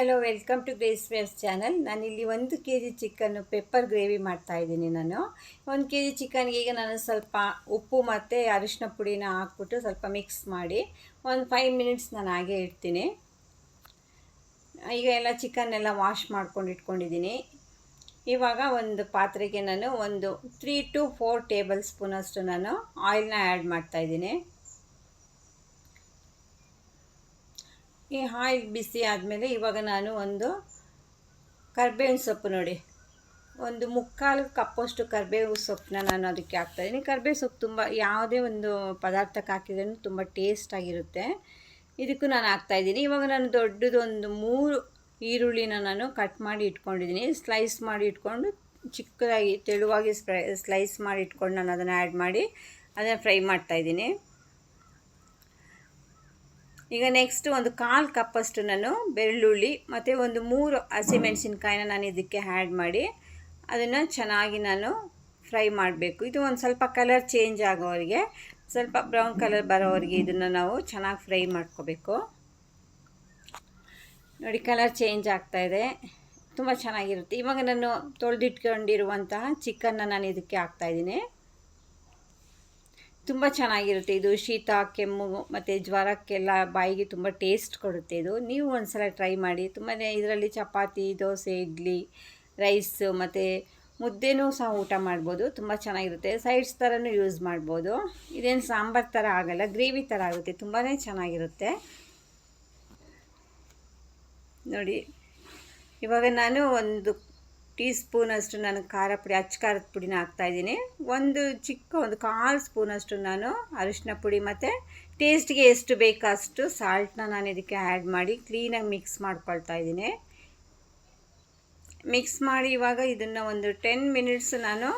Hello welcome to Grace Wares channel ನಾನಿಲ್ಲಿ ಒಂದು K G chicken pepper gravy ಮಾಡ್ತಾ ಇದ್ದೀನಿ ನಾನು. ಒಂದು ಕೆ ಜಿ ಚಿಕನ್ಗೆ ಈಗ ನಾನು ಸ್ವಲ್ಪ ಉಪ್ಪು ಮತ್ತು ಅರಿಶಿನ ಪುಡಿನ ಹಾಕ್ಬಿಟ್ಟು ಸ್ವಲ್ಪ ಮಿಕ್ಸ್ ಮಾಡಿ ಒಂದು ಫೈವ್ ಮಿನಿಟ್ಸ್ ನಾನು ಹಾಗೆ ಇಡ್ತೀನಿ. ಈಗ ಎಲ್ಲ ಚಿಕನ್ನೆಲ್ಲ ವಾಶ್ ಮಾಡ್ಕೊಂಡು ಇಟ್ಕೊಂಡಿದ್ದೀನಿ. ಇವಾಗ ಒಂದು ಪಾತ್ರೆಗೆ ನಾನು ಒಂದು ತ್ರೀ ಟು ಫೋರ್ ಟೇಬಲ್ ಸ್ಪೂನಷ್ಟು ನಾನು ಆಯಿಲ್ನ ಆ್ಯಡ್ ಮಾಡ್ತಾಯಿದ್ದೀನಿ ಈ ಆಯಿಲ್ ಬಿಸಿ ಆದಮೇಲೆ ಇವಾಗ ನಾನು ಒಂದು ಕರ್ಬೇವಿನ ಸೊಪ್ಪು ನೋಡಿ. ಒಂದು ಮುಕ್ಕಾಲು ಕಪ್ಪಷ್ಟು ಕರ್ಬೇವು ಸೊಪ್ಪನ್ನ ನಾನು ಅದಕ್ಕೆ ಹಾಕ್ತಾಯಿದ್ದೀನಿ ಕರ್ಬೇವು ಸೊಪ್ಪು ತುಂಬ ಯಾವುದೇ ಒಂದು ಪದಾರ್ಥಕ್ಕೆ ಹಾಕಿದ್ರೂ ತುಂಬ ಟೇಸ್ಟಾಗಿರುತ್ತೆ ಇದಕ್ಕೂ ನಾನು ಹಾಕ್ತಾಯಿದ್ದೀನಿ ಇವಾಗ ನಾನು ದೊಡ್ಡದೊಂದು ಮೂರು ಈರುಳ್ಳಿನ ನಾನು ಕಟ್ ಮಾಡಿ ಇಟ್ಕೊಂಡಿದ್ದೀನಿ. ಸ್ಲೈಸ್ ಮಾಡಿ ಇಟ್ಕೊಂಡು ಚಿಕ್ಕದಾಗಿ ತೆಳುವಾಗಿ ಸ್ಲೈಸ್ ಮಾಡಿ ಇಟ್ಕೊಂಡು ನಾನು ಅದನ್ನು ಆ್ಯಡ್ ಮಾಡಿ ಅದನ್ನು ಫ್ರೈ ಮಾಡ್ತಾಯಿದ್ದೀನಿ ಈಗ ನೆಕ್ಸ್ಟ್ ಒಂದು ಕಾಲು ಕಪ್ಪಷ್ಟು ನಾನು ಬೆಳ್ಳುಳ್ಳಿ ಮತ್ತು ಒಂದು ಮೂರು ಹಸಿಮೆಣಸಿನ್ಕಾಯಿನ ನಾನು ಇದಕ್ಕೆ ಆ್ಯಡ್ ಮಾಡಿ ಅದನ್ನು ಚೆನ್ನಾಗಿ ನಾನು ಫ್ರೈ ಮಾಡಬೇಕು. ಇದು ಒಂದು ಸ್ವಲ್ಪ ಕಲರ್ ಚೇಂಜ್ ಆಗೋವರೆಗೆ, ಸ್ವಲ್ಪ ಬ್ರೌನ್ ಕಲರ್ ಬರೋವರೆಗೆ ಇದನ್ನು ನಾವು ಚೆನ್ನಾಗಿ ಫ್ರೈ ಮಾಡ್ಕೋಬೇಕು. ನೋಡಿ ಕಲರ್ ಚೇಂಜ್ ಆಗ್ತಾಯಿದೆ ತುಂಬ ಚೆನ್ನಾಗಿರುತ್ತೆ. ಇವಾಗ ನಾನು ತೊಳೆದಿಟ್ಕೊಂಡಿರುವಂತಹ ಚಿಕನ್ನ ನಾನು ಇದಕ್ಕೆ ಹಾಕ್ತಾಯಿದ್ದೀನಿ ತುಂಬ ಚೆನ್ನಾಗಿರುತ್ತೆ. ಇದು ಶೀತ, ಕೆಮ್ಮು ಮತ್ತು ಜ್ವರಕ್ಕೆಲ್ಲ ಬಾಯಿಗೆ ತುಂಬ ಟೇಸ್ಟ್ ಕೊಡುತ್ತೆ ಇದು. ನೀವು ಒಂದು ಸಲ ಟ್ರೈ ಮಾಡಿ. ತುಂಬಾ ಇದರಲ್ಲಿ ಚಪಾತಿ, ದೋಸೆ, ಇಡ್ಲಿ ರೈಸ್ ಮತ್ತು ಮುದ್ದೆನೂ ಸಹ ಊಟ ಮಾಡ್ಬೋದು. ತುಂಬ ಚೆನ್ನಾಗಿರುತ್ತೆ. ಸೈಡ್ಸ್ ಥರನೂ ಯೂಸ್ ಮಾಡ್ಬೋದು. ಇದೇನು ಸಾಂಬಾರು ಥರ ಆಗಲ್ಲ ಗ್ರೇವಿ ಥರ ಆಗುತ್ತೆ. ತುಂಬಾ ಚೆನ್ನಾಗಿರುತ್ತೆ. ನೋಡಿ, ಇವಾಗ ನಾನು ಒಂದು ಟೀ ಸ್ಪೂನಷ್ಟು ನಾನು ಖಾರ ಪುಡಿ, ಅಚ್ಚ ಖಾರದ ಪುಡಿನ ಹಾಕ್ತಾಯಿದ್ದೀನಿ ಒಂದು ಚಿಕ್ಕ ಒಂದು ಕಾಲು ಸ್ಪೂನಷ್ಟು ನಾನು ಅರಿಶಿನ ಪುಡಿ ಮತ್ತು ಟೇಸ್ಟ್ಗೆ ಎಷ್ಟು ಬೇಕೋ ಅಷ್ಟು ಸಾಲ್ಟನ್ನ ನಾನು ಇದಕ್ಕೆ ಆ್ಯಡ್ ಮಾಡಿ ಕ್ಲೀನಾಗಿ ಮಿಕ್ಸ್ ಮಾಡ್ಕೊಳ್ತಾ ಇದ್ದೀನಿ. ಮಿಕ್ಸ್ ಮಾಡಿ ಇವಾಗ ಇದನ್ನು ಒಂದು ಟೆನ್ ಮಿನಿಟ್ಸ್ ನಾನು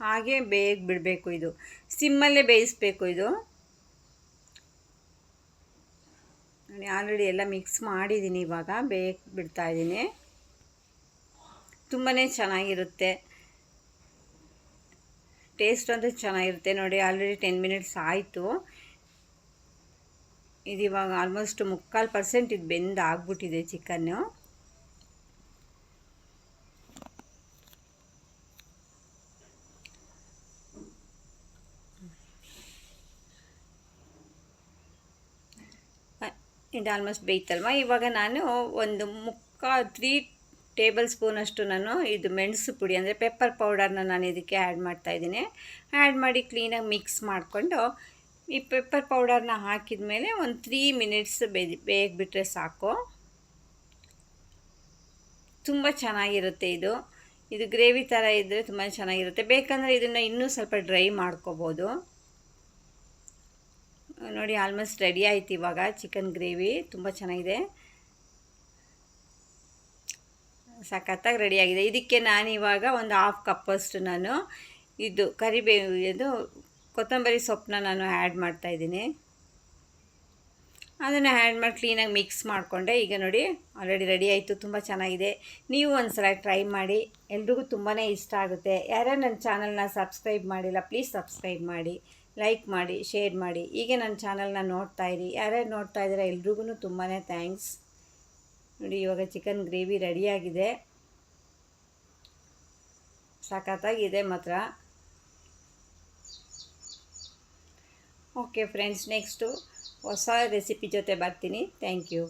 ಹಾಗೆ ಬೇಗ ಬಿಡಬೇಕು ಇದು. ಸಿಮ್ಮಲ್ಲೇ ಬೇಯಿಸ್ಬೇಕು ಇದು. ನಾನು ಆಲ್ರೆಡಿ ಎಲ್ಲ ಮಿಕ್ಸ್ ಮಾಡಿದ್ದೀನಿ ಇವಾಗ ಬೇಗ ಬಿಡ್ತಾಯಿದ್ದೀನಿ ತುಂಬಾ ಚೆನ್ನಾಗಿರುತ್ತೆ. ಟೇಸ್ಟ್ ಅಂತೂ ಚೆನ್ನಾಗಿರುತ್ತೆ. ನೋಡಿ ಆಲ್ರೆಡಿ ಟೆನ್ ಮಿನಿಟ್ಸ್ ಆಯಿತು. ಇದು ಇವಾಗ ಆಲ್ಮೋಸ್ಟ್ ಮುಕ್ಕಾಲು ಪರ್ಸೆಂಟ್ ಇದು ಬೆಂದು ಆಗ್ಬಿಟ್ಟಿದೆ ಚಿಕನ್ನು ಇದು ಆಲ್ಮೋಸ್ಟ್ ಬೇಯ್ತಲ್ವ? ಇವಾಗ ನಾನು ಒಂದು ಮುಕ್ಕಾ ತ್ರೀ ಟೇಬಲ್ ಸ್ಪೂನಷ್ಟು ನಾನು ಇದು ಮೆಣಸು ಪುಡಿ ಅಂದರೆ ಪೆಪ್ಪರ್ ಪೌಡರ್ನ ನಾನು ಇದಕ್ಕೆ ಆ್ಯಡ್ ಮಾಡ್ತಾಯಿದ್ದೀನಿ ಆ್ಯಡ್ ಮಾಡಿ ಕ್ಲೀನಾಗಿ ಮಿಕ್ಸ್ ಮಾಡಿಕೊಂಡು ಈ ಪೆಪ್ಪರ್ ಪೌಡರ್ನ ಹಾಕಿದ ಮೇಲೆ ಒಂದು ತ್ರೀ ಮಿನಿಟ್ಸ್ ಬೇದಿ ಬಿಟ್ಟರೆ ಸಾಕು. ತುಂಬ ಚೆನ್ನಾಗಿರುತ್ತೆ ಇದು. ಇದು ಗ್ರೇವಿ ಥರ ಇದ್ದರೆ ತುಂಬ ಚೆನ್ನಾಗಿರುತ್ತೆ. ಬೇಕಂದರೆ ಇದನ್ನು ಇನ್ನೂ ಸ್ವಲ್ಪ ಡ್ರೈ ಮಾಡ್ಕೋಬೋದು. ನೋಡಿ ಆಲ್ಮೋಸ್ಟ್ ರೆಡಿ ಆಯ್ತು ಇವಾಗ ಚಿಕನ್ ಗ್ರೇವಿ ತುಂಬ ಚೆನ್ನಾಗಿದೆ. ಸಖತ್ತಾಗಿ ರೆಡಿಯಾಗಿದೆ. ಇದಕ್ಕೆ ನಾನಿವಾಗ ಒಂದು ಹಾಫ್ ಕಪ್ಪಷ್ಟು ನಾನು ಇದು ಕರಿಬೇವು ಇದು ಕೊತ್ತಂಬರಿ ಸೊಪ್ಪನ್ನ ನಾನು ಆ್ಯಡ್ ಮಾಡ್ತಾಯಿದ್ದೀನಿ ಅದನ್ನು ಆ್ಯಡ್ ಮಾಡಿ ಕ್ಲೀನಾಗಿ ಮಿಕ್ಸ್ ಮಾಡಿಕೊಂಡೆ. ಈಗ ನೋಡಿ ಆಲ್ರೆಡಿ ರೆಡಿ ಆಯಿತು, ತುಂಬ ಚೆನ್ನಾಗಿದೆ. ನೀವು ಒಂದು ಸಲ ಟ್ರೈ ಮಾಡಿ, ಎಲ್ರಿಗೂ ತುಂಬಾ ಇಷ್ಟ ಆಗುತ್ತೆ. ಯಾರ್ಯಾರು ನನ್ನ ಚಾನಲ್ನ ಸಬ್ಸ್ಕ್ರೈಬ್ ಮಾಡಿಲ್ಲ ಪ್ಲೀಸ್ ಸಬ್ಸ್ಕ್ರೈಬ್ ಮಾಡಿ ಲೈಕ್ ಮಾಡಿ ಶೇರ್ ಮಾಡಿ. ಹೀಗೆ ನನ್ನ ಚಾನಲ್ನ ನೋಡ್ತಾ ಇರಿ. ಯಾರ್ಯಾರು ನೋಡ್ತಾ ಇದ್ದೀರಾ, ಎಲ್ರಿಗೂ ತುಂಬಾ ಥ್ಯಾಂಕ್ಸ್ ನೋಡಿ, ಇವಾಗ ಚಿಕನ್ ಗ್ರೇವಿ ರೆಡಿಯಾಗಿದೆ ಸಖತ್ತಾಗಿದೆ ಮಾತ್ರ. ಓಕೆ ಫ್ರೆಂಡ್ಸ್ ನೆಕ್ಸ್ಟು ಹೊಸ ರೆಸಿಪಿ ಜೊತೆ ಬರ್ತೀನಿ. Thank you